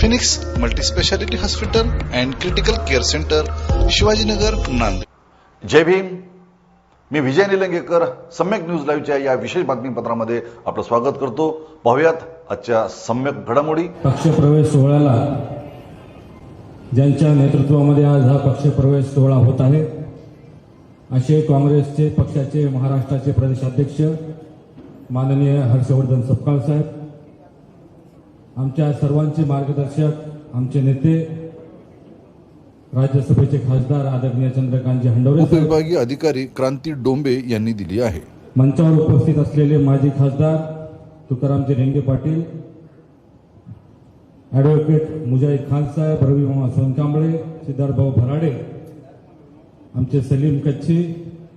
Phoenix multispeciality hospital and critical care centre Shivajinagar Nanded. जय भीम. मी Vijay Nilangekar Samyak news लाईव्हच्या या विशेष बातमीपत्रामध्ये आपलं स्वागत करतो. पाहुयात आजच्या सम्यक घडामोडी. पक्षप्रवेश सोहळ्याला ज्यांच्या नेतृत्वामध्ये आज हा पक्षप्रवेश सोहळा होत आहे असे काँग्रेसचे पक्षाचे महाराष्ट्राचे प्रदेशाध्यक्ष माननीय हर्षवर्धन सपकाळ साहेब आमच्या सर्वांचे मार्गदर्शक आमचे नेते राज्यसभेचे खासदार आदरणीय चंद्रकांतजी हंडवरे उपविभागीय अधिकारी क्रांती डोंबे यांनी दिली आहे. मंचावर उपस्थित असलेले माजी खासदार तुकारामजी रेंगे पाटील ॲडव्होकेट मुजाहिद खान साहेब रविमामा सोनकांबळे सिद्धार्थभाऊ भराडे आमचे सलीम कच्छी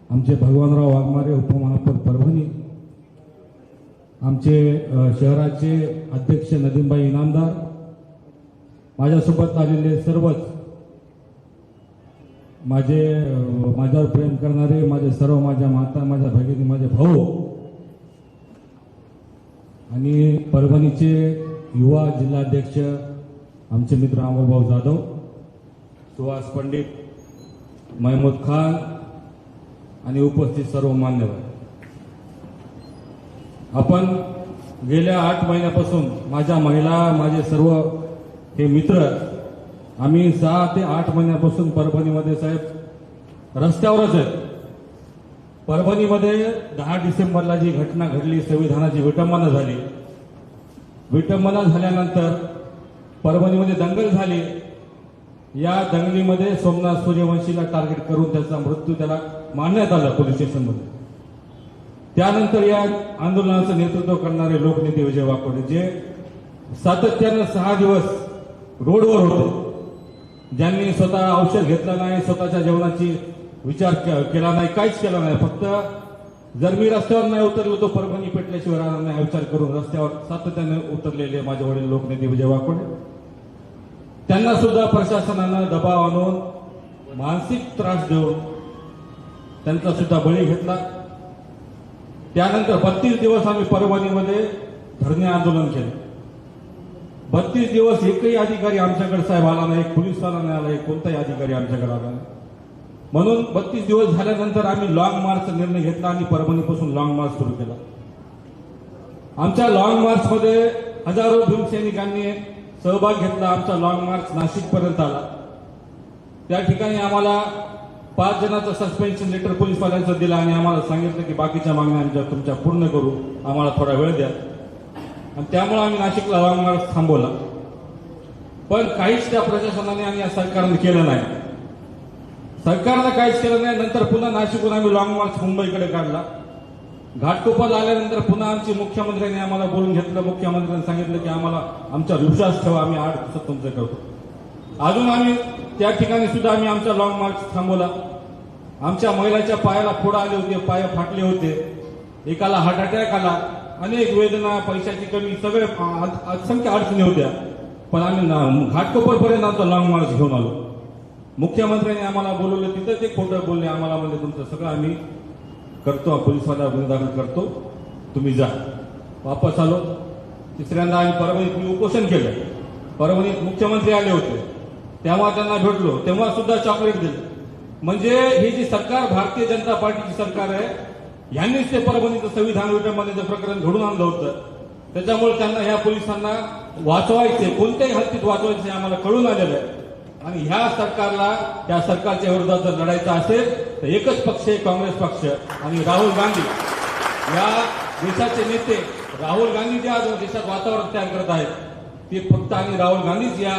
आमचे भगवानराव वाघमारे उपमहापौर परभणी आमचे शहराचे अध्यक्ष नदीमबाई इनामदार माझ्यासोबत आलेले सर्वच माझे माझ्यावर प्रेम करणारे माझे सर्व माझ्या माता माझ्या भगिनी माझे भाऊ आणि परभणीचे युवा जिल्हाध्यक्ष आमचे मित्र अमोलभाऊ जाधव सुहास पंडित महमूद खान आणि उपस्थित सर्व मान्यवर. आपण गेल्या आठ महिन्यापासून माझ्या महिला माझे सर्व हे मित्र आम्ही सहा ते आठ महिन्यापासून परभणीमध्ये साहेब रस्त्यावरच आहेत. परभणीमध्ये दहा डिसेंबरला जी घटना घडली संविधानाची विटंबना झाली. विटंबना झाल्यानंतर परभणीमध्ये दंगल झाली. या दंगलीमध्ये सोमनाथ सूर्यवंशीला टार्गेट करून त्याचा मृत्यू त्याला मारण्यात आला पोलीस स्टेशनमध्ये. त्यानंतर या आंदोलनाचं नेतृत्व करणारे लोकनेते विजय वाकोडे जे सातत्यानं सहा दिवस रोडवर होते. ज्यांनी स्वतः औषध घेतलं नाही स्वतःच्या जेवणाची विचार के- केला नाही काहीच केला नाही. फक्त जर मी रस्त्यावर नाही उतरलो तो परभणी पेटल्याशिवाय राहणार नाही विचार करून रस्त्यावर सातत्याने उतरलेले माझे वडील लोकनेते विजय वाकोडे. त्यांना सुद्धा प्रशासनानं दबाव आणून मानसिक त्रास देऊन त्यांचा सुद्धा बळी घेतला. त्यानंतर बत्तीस दिवस आम्ही परभणीमध्ये धरणे आंदोलन केलं. बत्तीस दिवस एकही अधिकारी आमच्याकडे साहेब आला नाही एक पोलीसवाला नाही आला कोणताही अधिकारी आमच्याकडे आला नाही. म्हणून बत्तीस दिवस झाल्यानंतर आम्ही लॉंग मार्चचा निर्णय घेतला आणि परभणीपासून लॉंग मार्च सुरू केला. आमच्या लॉंग मार्चमध्ये हजारो भीमसैनिकांनी सहभाग घेतला. आमचा लॉंग मार्च नाशिकपर्यंत आला. त्या ठिकाणी आम्हाला पाच जणांचं सस्पेन्शन लेटर पोलीसवाल्यांचं दिलं आणि आम्हाला सांगितलं की बाकीच्या मागण्या आमच्या तुमच्या पूर्ण करू. आम्हाला थोडा वेळ द्या. आणि त्यामुळे आम्ही नाशिकला लॉंग मार्च थांबवला. पण काहीच त्या प्रशासनाने आणि या सरकारने केलं नाही. सरकारनं काहीच केलं नाही. नंतर पुन्हा नाशिकहून आम्ही लॉंग मार्च मुंबईकडे काढला. घाटकोपर आल्यानंतर पुन्हा आमची मुख्यमंत्र्यांनी आम्हाला बोलून घेतलं. मुख्यमंत्र्यांनी सांगितलं की आम्हाला आमचा विश्वास ठेवा. आम्ही आठ दिवसात तुमचं करतो. अजून आम्ही त्या ठिकाणी सुद्धा आम्ही आमचा लॉंग मार्च थांबवला. आमच्या महिलाच्या पायाला फोड आले होते पाय फाटले होते. एकाला हार्ट अटॅक आला. अनेक वेदना पैशाची कमी सगळे असंख्य अडचणी होत्या. पण आम्ही घाटकोपरपर्यंत आमचा लॉंग मार्च घेऊन आलो. मुख्यमंत्र्यांनी आम्हाला बोलवलं तिथं ते खोटं बोलले. आम्हाला म्हणजे तुमचं सगळं आम्ही करतो पोलिसवाला गुन्हे दाखल करतो. तुम्ही जा. वापस आलो. तिसऱ्यांदा आम्ही परभणीत मी उपोषण केलं. परभणीत मुख्यमंत्री आले होते. तेव्हा त्यांना भेटलो तेव्हा सुद्धा चॉकलेट दिलं. म्हणजे ही जी सरकार भारतीय जनता पार्टीची सरकार आहे यांनीच ते परभणीचं संविधान विटंबनेचं प्रकरण घडून आणलं होतं त्याच्यामुळे त्यांना ह्या पोलिसांना वाचवायचे कोणत्याही हद्दीत वाचवायचे आम्हाला कळून आलेलं आहे. आणि ह्या सरकारला त्या सरकारच्या विरोधात जर लढायचं असेल तर एकच पक्ष आहे काँग्रेस पक्ष आणि राहुल गांधी. या देशाचे नेते राहुल गांधी ज्या देशात वातावरण तयार करत आहेत ते फक्त आणि राहुल गांधीच या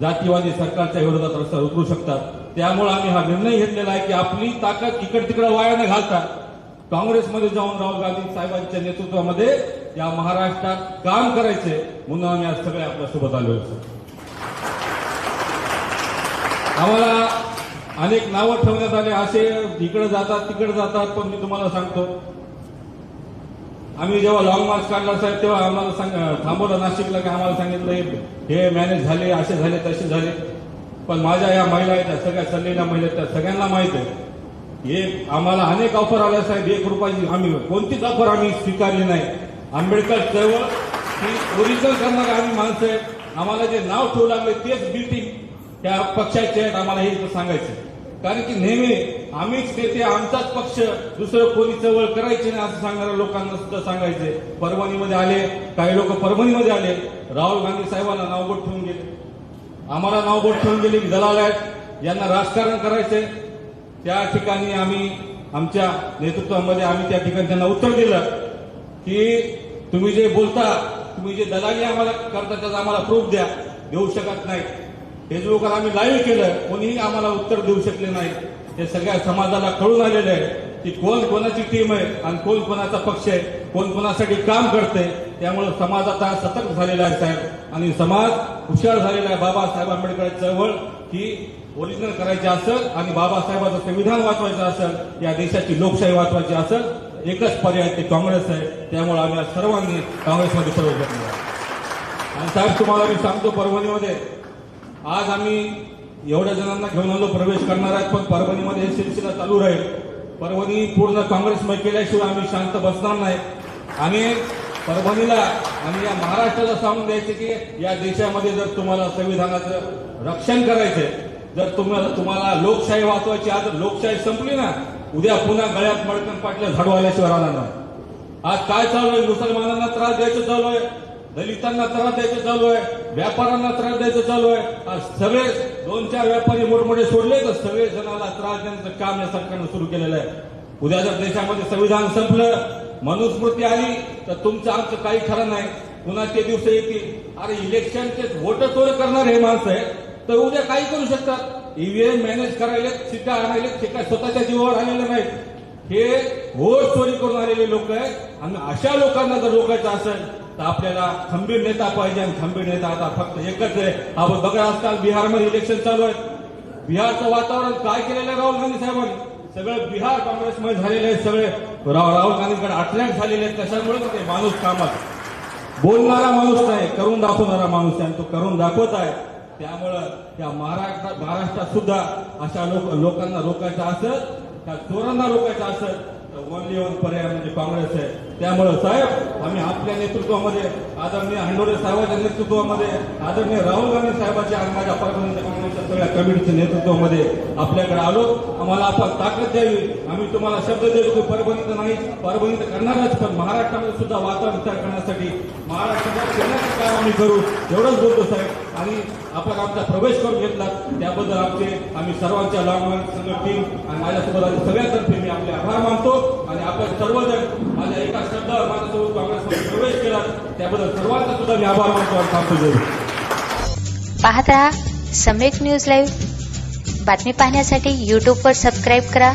जातीवादी सरकारच्या विरोधात रस्त्यावर उतरू शकतात. त्यामुळे आम्ही हा निर्णय घेतलेला आहे की आपली ताकद इकड तिकडे वाया न घालता काँग्रेसमध्ये जाऊन राहुल गांधी साहेबांच्या नेतृत्वामध्ये या महाराष्ट्रात काम करायचे म्हणून आम्ही आज सगळे आपल्यासोबत आलो आहोत. आम्हाला अनेक नावं ठेवण्यात आले. असे इकडे जातात तिकडे जातात पण मी तुम्हाला सांगतो आम्ही जेव्हा लॉंग मार्च काढला साहेब तेव्हा आम्हाला सांग थांबवलं नाशिकला की आम्हाला सांगितलं हे- हे मॅनेज झाले असे झाले तसे झाले. पण माझ्या या महिला आहेत त्या सगळ्या चाललेल्या महिला आहेत, त्या सगळ्यांना माहीत आहे. हे आम्हाला अनेक ऑफर आल्या साहेब एक रुपयाची आम्ही कोणतीच ऑफर आम्ही स्वीकारली नाही. आंबेडकर चळवळ ही ओरिजिनल करणारे आम्ही माणसं आहे आम्हाला जे नाव ठेवू लागले तेच बिल्डिंग त्या पक्षाचे आहेत आम्हाला हे सांगायचं कारण की नेहमी आम्हीच नेते आमचाच पक्ष दुसरं कोणी चळवळ करायची नाही असं सांगणाऱ्या लोकांना सुद्धा सांगायचे. परभणीमध्ये आले काही लोक परभणीमध्ये आले. राहुल गांधी साहेबांना नावबोट ठेवून गेले. आम्हाला नावबोट ठेवून गेले की दलाल आहेत. यांना राजकारण करायचंय. त्या ठिकाणी आम्ही आमच्या नेतृत्वामध्ये आम्ही त्या ठिकाणी त्यांना उत्तर दिलं की तुम्ही जे बोलता तुम्ही जे दलाली आम्हाला करता त्याचा आम्हाला प्रूफ द्या. देऊ शकत नाही. फेसबुकवर आम्ही लाईव्ह केलं कोणीही आम्हाला उत्तर देऊ शकले नाही. हे सगळ्या समाजाला कळून आलेलं आहे की कोण कोणाची टीम आहे आणि कोण कोणाचा पक्ष आहे कोण कोणासाठी काम करते त्यामुळे समाज आता सतर्क झालेला आहे साहेब. आणि समाज हुशार झालेला आहे. बाबासाहेब आंबेडकर चळवळ ही ओरिजिनल करायची असेल आणि बाबासाहेबांचं संविधान वाचवायचं असेल या देशाची लोकशाही वाचवायची असेल एकच पर्याय ते काँग्रेस आहे. त्यामुळे आम्ही सर्वांनी काँग्रेसमध्ये प्रवेश घेतला. आणि साहेब तुम्हाला मी सांगतो परभणीमध्ये आज आम्ही एवढ्या जणांना घेऊन आलो प्रवेश करणार आहेत पण परभणीमध्ये हे सिलसिला चालू राहील. परभणी पूर्ण काँग्रेसमय केल्याशिवाय आम्ही शांत बसणार नाही. आणि परभणीला आणि या महाराष्ट्राला सांगून द्यायचे की या देशामध्ये जर तुम्हाला संविधानाचं रक्षण करायचे जर तुम्हाला तुम्हाला लोकशाही वाचवायची आज लोकशाही संपली ना. उद्या पुन्हा गळ्यात मडकन पाटल्या झाडू आल्याशिवाय राहणार नाही. आज काय चालू आहे? मुसलमानांना त्रास द्यायचं चालू आहे. दलितांना त्रास द्यायचं चालू आहे व्यापाऱ्यांना त्रास द्यायचं चालू आहे. आज सगळे दोन चार व्यापारी मोठमोठे सोडले तर सगळे जणांना त्रास देण्याचं काम या सरकारनं सुरू केलेलं आहे. उद्या जर देशामध्ये संविधान संपलं मनुस्मृती आली तर तुमचं आमचं काही खरं नाही. पुन्हा ते दिवस येतील. अरे इलेक्शनचे वोट चोरी करणारे हे माणसं आहे तर उद्या काही करू शकतात. ईव्हीएम मॅनेज करायला शिक्का आणायला काय स्वतःच्या जीवावर आलेले नाहीत हे वोट चोरी करून आलेले लोक आहेत. आणि अशा लोकांना जर रोखायचं असेल तर आपल्याला खंबीर नेता पाहिजे आणि खंबीर नेता आता फक्त एकच आहे. आपण बघा आजकाल बिहारमध्ये इलेक्शन चालू आहे बिहारचं वातावरण काय केलेलं आहे राहुल गांधी साहेबांनी? सगळं बिहार काँग्रेसमध्ये झालेले आहे सगळे. राहुल गांधीकडे अटॅक झालेले आहेत. कशामुळे? ते माणूस कामात. बोलणारा माणूस नाही. करून दाखवणारा माणूस आहे आणि तो करून दाखवत आहे. त्यामुळं त्या महाराष्ट्रात महाराष्ट्रात सुद्धा अशा लोक लोकांना रोकायचं असत त्या चोरांना रोकायचं असत ओनली वन पर्याय म्हणजे काँग्रेस आहे. त्यामुळे साहेब आम्ही आपल्या नेतृत्वामध्ये आदरणीय हंडोरे साहेबांच्या नेतृत्वामध्ये आदरणीय राहुल गांधी साहेबांच्या आणि माझ्या परभणीच्या काँग्रेसच्या सगळ्या कमिटीच्या नेतृत्वामध्ये आपल्याकडे आलो. आम्हाला आपण ताकद द्यावी. आम्ही तुम्हाला शब्द देतो की परभणीत नाही परभणीत करणारच पण महाराष्ट्रामध्ये सुद्धा वातावरण विचार करण्यासाठी महाराष्ट्राच्या सेनाचं काम आम्ही करू. एवढंच बोलतो साहेब. आणि आपण आमचा प्रवेश करून घेतला. त्याबद्दल आमचे आम्ही सर्वांच्या लॉंगमॅन सगळं टीम आणि माझ्यासोबत आले सगळ्यांतर्फे मी आपले आभार मानतो. आणि आपण सर्वजण माझ्या एका शब्दावर माझ्यासोबत काँग्रेसमध्ये प्रवेश केला. त्याबद्दल सर्वांचा सुद्धा मी आभार मानतो आणि सांगतो जरूर पाहत रहा सम्यक न्यूज लाईव्ह बातमी पाहण्यासाठी यूट्यूबवर सबस्क्राईब करा.